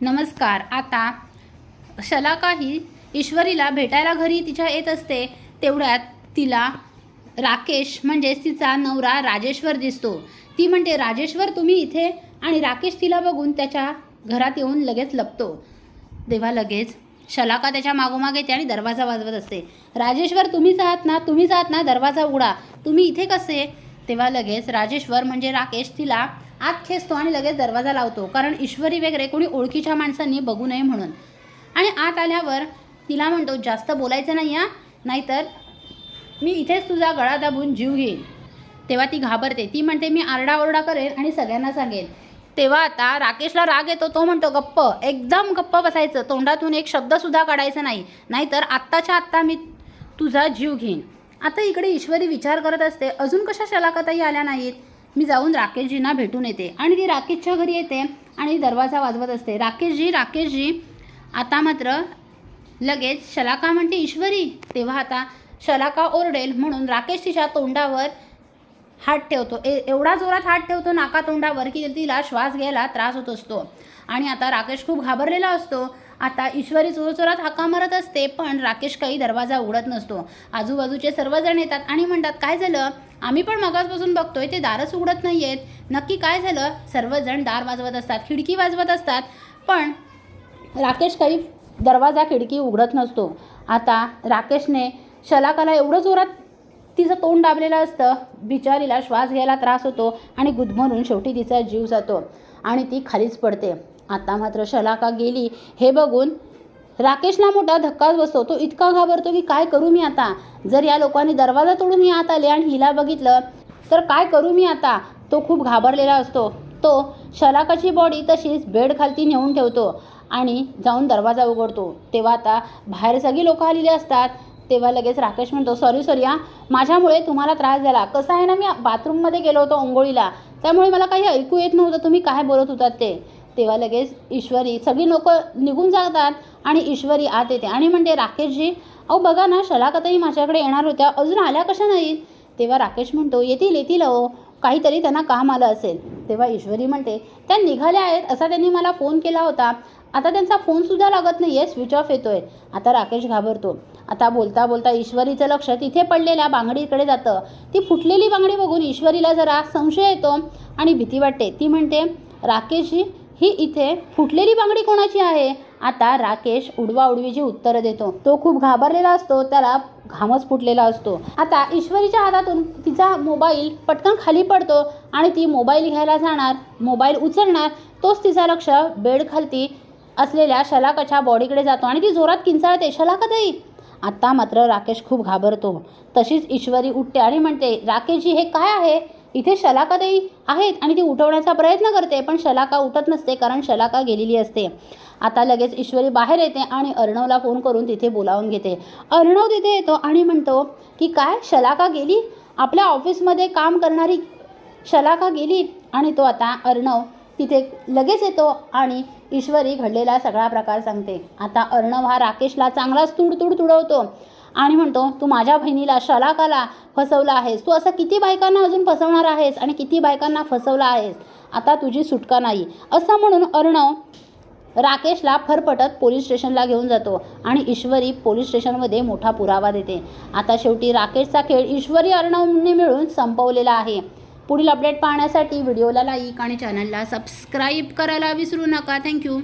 नमस्कार. आता शलाका ही ईश्वरीला भेटायला घरी तिच्या येत असते तेवढ्यात तिला राकेश म्हणजेच तिचा नवरा राजेश्वर दिसतो. ती म्हणते राजेश्वर तुम्ही इथे? आणि राकेश तिला बघून त्याच्या घरात येऊन लगेच लपतो. तेव्हा लगेच शलाका त्याच्या मागोमाग येते आणि दरवाजा वाजवत असते. राजेश्वर तुम्हीच आहात ना? तुम्हीच आहात ना? दरवाजा उघडा. तुम्ही इथे कसे? तेव्हा लगेच राजेश्वर म्हणजे राकेश तिला आत खेचतो आणि लगेच दरवाजा लावतो कारण ईश्वरी वगैरे कोणी ओळखीच्या माणसांनी बघू नये म्हणून. आणि आत आल्यावर तिला म्हणतो जास्त बोलायचं नाही या नाहीतर मी इथेच तुझा गळा दाबून जीव घेईन. तेव्हा ती घाबरते. ती म्हणते मी आरडाओरडा करेन आणि सगळ्यांना सांगेन. तेव्हा आता राकेशला राग येतो तो म्हणतो गप्प एकदम गप्प बसायचं. तोंडातून एक शब्दसुद्धा काढायचा नाही. नाहीतर आत्ताच्या आत्ता मी तुझा जीव घेईन. आता इकडे ईश्वरी विचार करत असते अजून कशा शलाकताही आल्या नाहीत? मी जाऊन राकेशजींना भेटून येते. आणि ती राकेशच्या घरी येते आणि दरवाजा वाजवत असते. राकेशजी राकेशजी आता मात्र लगेच शलाका म्हणते ईश्वरी तेव्हा आता शलाका ओरडेल म्हणून राकेश तिच्या तोंडावर हात ठेवतो. ए एवढा जोरात हात ठेवतो नाका तोंडावर की तिला श्वास घ्यायला त्रास होत असतो. आणि आता राकेश खूप घाबरलेला असतो. आता ईश्वरी जोरजोरात हाका मारत असते पण राकेश काही दरवाजा उघडत नसतो. आजूबाजूचे सर्वजण येतात आणि म्हणतात काय झालं? आम्ही पण मगासपासून बघतोय ते दारच उघडत नाही आहेत नक्की काय झालं? सर्वजण दार वाजवत असतात खिडकी वाजवत असतात. पण राकेश काही दरवाजा खिडकी उघडत नसतो. आता राकेशने शलाकाला एवढं जोरात तिचं तोंड दाबलेलं असतं बिचारीला श्वास घ्यायला त्रास होतो आणि गुदमरून शेवटी तिचा जीव जातो आणि ती खालीच पडते. आता मात्र शलाका गेली हे बघून राकेशला मोठा धक्काच बसतो तो इतका घाबरतो की काय करू मी आता? जर या लोकांनी दरवाजा तोडून ही आत आले आणि हिला बघितलं तर काय करू मी आता? तो खूप घाबरलेला असतो. तो शलाकाची बॉडी तशीच बेडखालती नेऊन ठेवतो आणि जाऊन दरवाजा उघडतो. तेव्हा आता बाहेर सगळी लोकं आलेली असतात. तेव्हा लगेच राकेश म्हणतो सॉरी सॉरी हा. माझ्यामुळे तुम्हाला त्रास झाला. कसं आहे ना मी बाथरूममध्ये गेलो होतो अंघोळीला. त्यामुळे मला काही ऐकू येत नव्हतं. तुम्ही काय बोलत होतात ते? तेव्हा लगेच ईश्वरी सगळी लोकं निघून जातात आणि ईश्वरी आत येते. आणि म्हणते राकेशजी अहो बघा ना शलाकताई माझ्याकडे येणार होत्या. अजून आल्या कशा नाहीत? तेव्हा राकेश म्हणतो येतील येतील अहो. काहीतरी त्यांना काम आलं असेल. तेव्हा ईश्वरी म्हणते त्या निघाल्या आहेत. असा त्यांनी मला फोन केला होता. आता त्यांचा फोनसुद्धा लागत नाही आहे स्विच ऑफ येतो आहे आता राकेश घाबरतो. आता बोलता बोलता ईश्वरीचं लक्ष तिथे पडलेल्या बांगडीकडे जातं. ती फुटलेली बांगडी बघून ईश्वरीला जरा संशय येतो आणि भीती वाटते. ती म्हणते राकेशजी ही इथे फुटलेली बांगडी कोणाची आहे? आता राकेश उडवा उडवीची उत्तरं देतो. तो खूप घाबरलेला असतो त्याला घामच फुटलेला असतो. आता ईश्वरीच्या हातातून तिचा मोबाईल पटकन खाली पडतो आणि ती मोबाईल घ्यायला जाणार मोबाईल उचलणार तोच तिचा लक्ष बेड खालती असलेल्या शलाकाच्या बॉडीकडे जातो आणि ती जोरात किंचाळते शलाकाताई! आत्ता मात्र राकेश खूप घाबरतो. तशीच ईश्वरी उठते आणि म्हणते राकेशजी हे काय आहे? इथे शलाकाताई आहेत आणि ती उठवण्याचा प्रयत्न करते पण शलाका उठत नसते कारण शलाका गेलेली असते. आता लगेच ईश्वरी बाहेर येते आणि अर्णवला फोन करून तिथे बोलावून घेते. अर्णव तिथे येतो आणि म्हणतो की काय? शलाका गेली? आपल्या ऑफिसमध्ये काम करणारी शलाका गेली? आणि तो आता अर्णव तिथे लगेच येतो आणि ईश्वरी घडलेला सगळा प्रकार सांगते. आता अर्णव हा राकेशला चांगलाच तुडतुड तुडवतो. आणि म्हणतो तू माझ्या बहिणीला शलाकाला फसवला आहेस. तू असं किती बायकांना अजून फसवणार आहेस आणि किती बायकांना फसवला आहेस? आता तुझी सुटका नाही. असं म्हणून अर्णव राकेशला फरफटत पोलीस स्टेशनला घेऊन जातो आणि ईश्वरी पोलीस स्टेशनमध्ये मोठा पुरावा देते. आता शेवटी राकेशचा खेळ ईश्वरी अर्णवने मिळून संपवलेला आहे. पुढील अपडेट पाहण्यासाठी व्हिडिओला लाईक आणि चॅनलला सबस्क्राईब करायला विसरू नका. थँक्यू